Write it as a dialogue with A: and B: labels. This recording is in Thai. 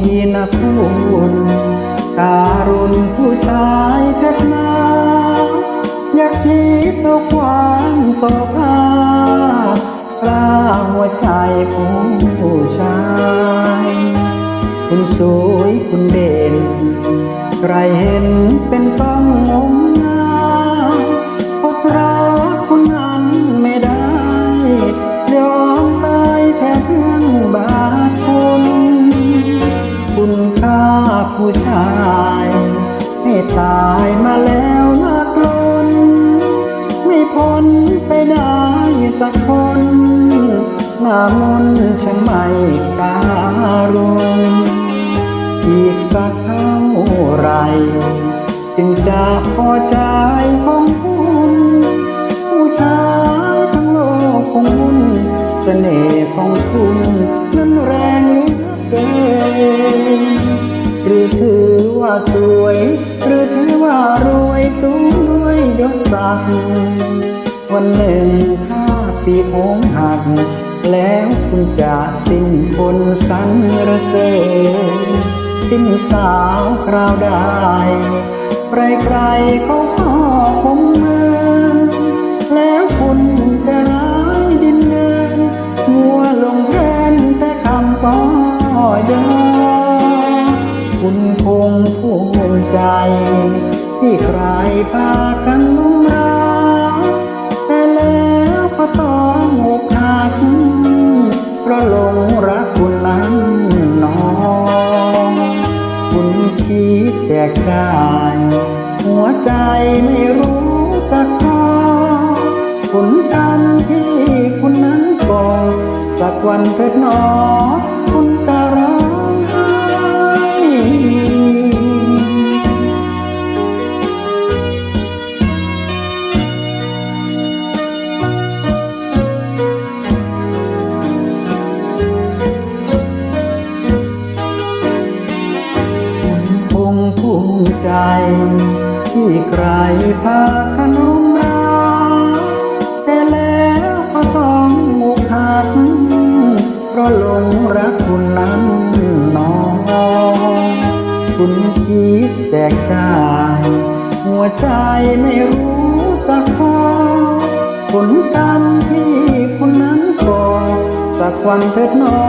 A: ทีนะคุณการุณผู้ชายแท้นา อยากคิดเอาความโศกากลาหัวใจของผู้ชาย คุณสวยคุณเด่น ใครเห็นเป็นต้องงมง ตายมาแล้วนักลนไม่พ้นไปได้สักคนหน้ามนต์ช่างไม่การุณอีกสักเท่าไร จึงจะพอใจของคุณผู้ชายทั้งโลกคงมุ่นเสน่ห์ของคุณนั้นแรงเหลือเกินหรือถือว่าส ปีโองหัก แล้วคุณจะสิ้นคนสันระเสริญสิ้นสาวคราวได้ใครๆเขาก็คงเมินแล้วคุณจะร้ายดินเนินมัวลงแทนแต่คำก็เดินคุณคงภูมิใจ ที่ใครพากัน คิดแตกกายหัวใจไม่รู้จักพอผลกรรมที่คุณนั้นก่อสักวันเถิดหนอง ใจ ที่ใครพาขนมรักแต่แล้วก็ต้องอกหักเพราะหลงรักคุณนั้นหนอง คุณคิดแตกกายหัวใจไม่รู้สักพอผลกรรมที่คุณนั้นก่อสักวันเถิดหนอ